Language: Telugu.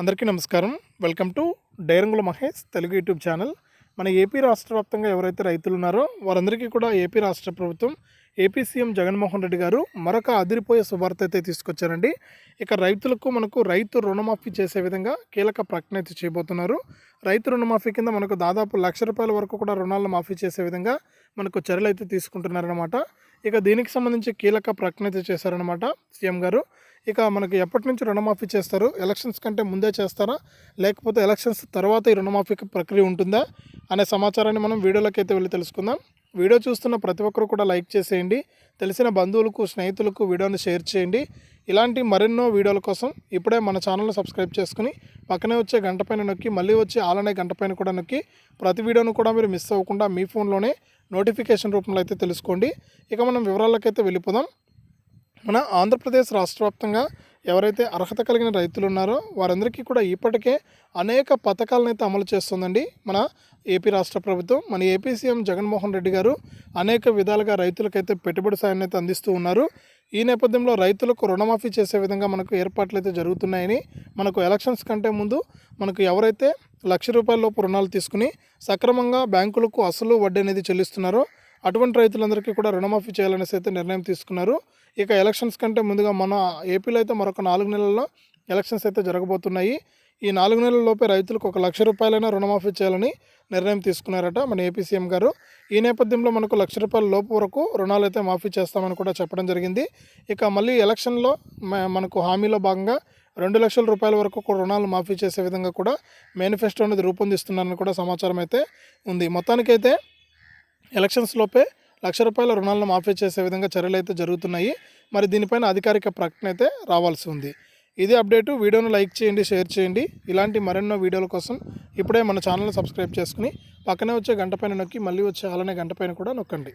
అందరికీ నమస్కారం. వెల్కమ్ టు డైరంగుల మహేష్ తెలుగు యూట్యూబ్ ఛానల్. మన ఏపీ రాష్ట్ర వ్యాప్తంగా ఎవరైతే రైతులు ఉన్నారో వారందరికీ కూడా ఏపీ రాష్ట్ర ప్రభుత్వం ఏపీ సీఎం జగన్మోహన్ రెడ్డి గారు మరొక అదిరిపోయే శుభార్త అయితే తీసుకొచ్చారండి. ఇక రైతులకు మనకు రైతు రుణమాఫీ చేసే విధంగా కీలక ప్రకటన అయితే చేయబోతున్నారు. రైతు రుణమాఫీ కింద మనకు దాదాపు లక్ష రూపాయల వరకు కూడా రుణాలను మాఫీ చేసే విధంగా మనకు చర్యలు అయితే తీసుకుంటున్నారనమాట ఇక దీనికి సంబంధించి కీలక ప్రకటన అయితే చేశారనమాట సీఎం గారు. ఇక మనకి ఎప్పటి నుంచి రుణమాఫీ చేస్తారు? ఎలక్షన్స్ కంటే ముందే చేస్తారా? లేకపోతే ఎలక్షన్స్ తర్వాత ఈ రుణమాఫీ ప్రక్రియ ఉంటుందా? అనే సమాచారాన్ని మనం వీడియోలోకి అయితే వెళ్ళి తెలుసుకుందాం. వీడియో చూస్తున్న ప్రతి ఒక్కరు కూడా లైక్ చేసేయండి. తెలిసిన బంధువులకు స్నేహితులకు వీడియోని షేర్ చేయండి. ఇలాంటి మరెన్నో వీడియోల కోసం ఇప్పుడే మన ఛానల్ని సబ్స్క్రైబ్ చేసుకుని పక్కనే వచ్చే గంట పైన నొక్కి మళ్ళీ వచ్చే ఆలనే గంట పైన కూడా నొక్కి ప్రతి వీడియోను కూడా మీరు మిస్ అవ్వకుండా మీ ఫోన్లోనే నోటిఫికేషన్ రూపంలో అయితే తెలుసుకోండి. ఇక మనం వివరాలకైతే వెళ్ళిపోదాం. మన ఆంధ్రప్రదేశ్ రాష్ట్ర వ్యాప్తంగా ఎవరైతే అర్హత కలిగిన రైతులు ఉన్నారో వారందరికీ కూడా ఇప్పటికే అనేక పథకాలను అయితే అమలు చేస్తుందండి మన ఏపీ రాష్ట్ర ప్రభుత్వం. మన ఏపీ సీఎం జగన్మోహన్ రెడ్డి గారు అనేక విధాలుగా రైతులకైతే పెట్టుబడి సాయాన్ని అయితే అందిస్తూ ఉన్నారు. ఈ నేపథ్యంలో రైతులకు రుణమాఫీ చేసే విధంగా మనకు ఏర్పాట్లు అయితే జరుగుతున్నాయని మనకు ఎలక్షన్స్ కంటే ముందు మనకు ఎవరైతే లక్ష రూపాయల లోపు రుణాలు తీసుకుని సక్రమంగా బ్యాంకులకు అసలు వడ్డీ అనేది చెల్లిస్తున్నారో అటువంటి రైతులందరికీ కూడా రుణమాఫీ చేయాలనేసి అయితే నిర్ణయం తీసుకున్నారు. ఇక ఎలక్షన్స్ కంటే ముందుగా మన ఏపీలో అయితే మరొక నాలుగు నెలల్లో ఎలక్షన్స్ అయితే జరగబోతున్నాయి. ఈ నాలుగు నెలల లోపే రైతులకు ఒక లక్ష రూపాయలైనా రుణమాఫీ చేయాలని నిర్ణయం తీసుకున్నారట మన ఏపీ సీఎం గారు. ఈ నేపథ్యంలో మనకు లక్ష రూపాయల లోపు వరకు రుణాలు అయితే మాఫీ చేస్తామని కూడా చెప్పడం జరిగింది. ఇక మళ్ళీ ఎలక్షన్లో మ- మనకు హామీలో భాగంగా రెండు లక్షల రూపాయల వరకు కూడా రుణాలు మాఫీ చేసే విధంగా కూడా మేనిఫెస్టో అనేది రూపొందిస్తున్నారని కూడా సమాచారం అయితే ఉంది. మొత్తానికైతే ఎలక్షన్స్ లోపే లక్ష రూపాయల రుణాలను మాఫీ చేసే విధంగా చర్యలు అయితే జరుగుతున్నాయి. మరి దీనిపైన అధికారిక ప్రకటన అయితే రావాల్సి ఉంది. ఇదే అప్డేటు. వీడియోను లైక్ చేయండి షేర్ చేయండి. ఇలాంటి మరెన్నో వీడియోల కోసం ఇప్పుడే మన ఛానల్ని సబ్స్క్రైబ్ చేసుకుని పక్కనే వచ్చే గంట పైన నొక్కి మళ్ళీ వచ్చే అలానే గంట పైన కూడా నొక్కండి.